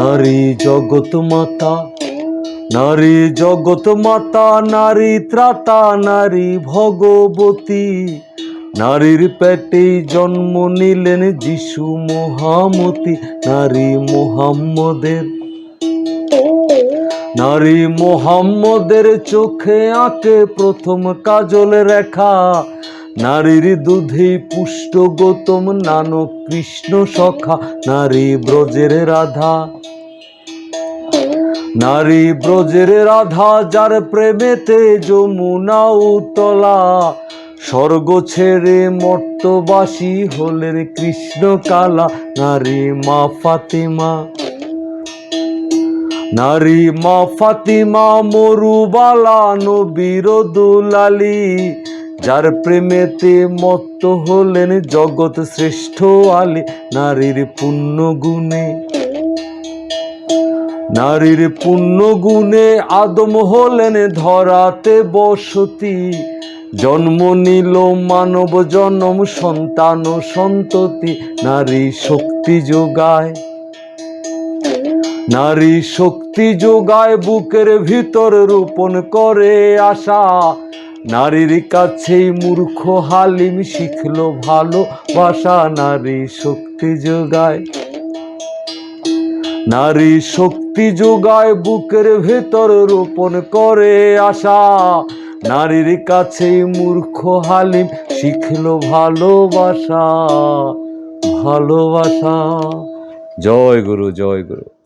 নারী জগৎ মাতা, নারী জগৎ মাতা, নারী ত্রাতা, নারী ভগবতী। নারীর পেটে জন্ম নিলেন যিশু মহামতি, নারী মোহাম্মদের। নারী মোহাম্মদের চোখে আঁকে প্রথম কাজল রেখা। নারীর দুধে পুষ্ট গৌতম নানক কৃষ্ণ সখা, নারী ব্রজের রাধা। নারী ব্রজের রাধা যার প্রেমেতে যমুনা উতলা, স্বর্গ ছেড়ে মর্তবাসী হলেন কৃষ্ণ কালা নারী মা ফাতিমা। নারী মা ফাতিমা, মরুবালা, নবীর দুলালি, যার প্রেমেতে মত্ত হলেন জগৎ শ্রেষ্ঠ আলী, নারীর পুণ্য গুণে। নারীর পুণ্য গুণে আদম হলেন ধরাতে বসতি। জন্ম নিল মানব জন্ম, সন্তান ও সন্ততি। নারী শক্তি যোগায়। নারী শক্তি যোগায়, বুকের ভিতর রোপণ করে আশা। নারীর কাছেই মূর্খ হালিম শিখলো ভালোবাসা। নারী শক্তি যোগায়। নারী শক্তি যোগায় বুকের ভেতর রোপণ করে আশা। নারীর কাছেই মূর্খ হালিম শিখলো ভালোবাসা ভালোবাসা। জয় গুরু জয় গুরু।